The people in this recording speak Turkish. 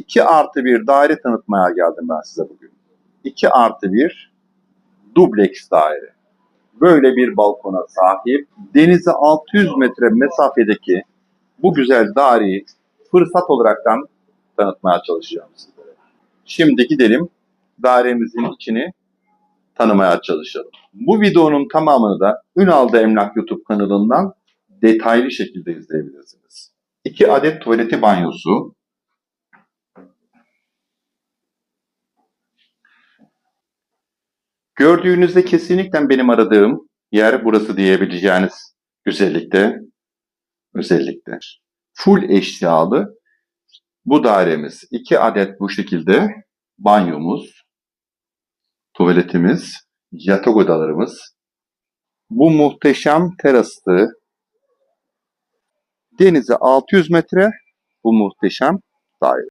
2 artı bir daire tanıtmaya geldim ben size bugün. 2 artı bir dubleks daire. Böyle bir balkona sahip denize 600 metre mesafedeki bu güzel daireyi fırsat olaraktan tanıtmaya çalışacağım sizlere. Şimdi gidelim dairemizin içini tanımaya çalışalım. Bu videonun tamamını da Ünal'da Emlak YouTube kanalından detaylı şekilde izleyebilirsiniz. 2 adet tuvaleti banyosu, Gördüğünüzde kesinlikle benim aradığım yer burası diyebileceğiniz güzellikte, özellikle. Full eşyalı bu dairemiz. iki adet bu şekilde banyomuz, tuvaletimiz, yatak odalarımız. Bu muhteşem teraslı denize 600 metre bu muhteşem daire.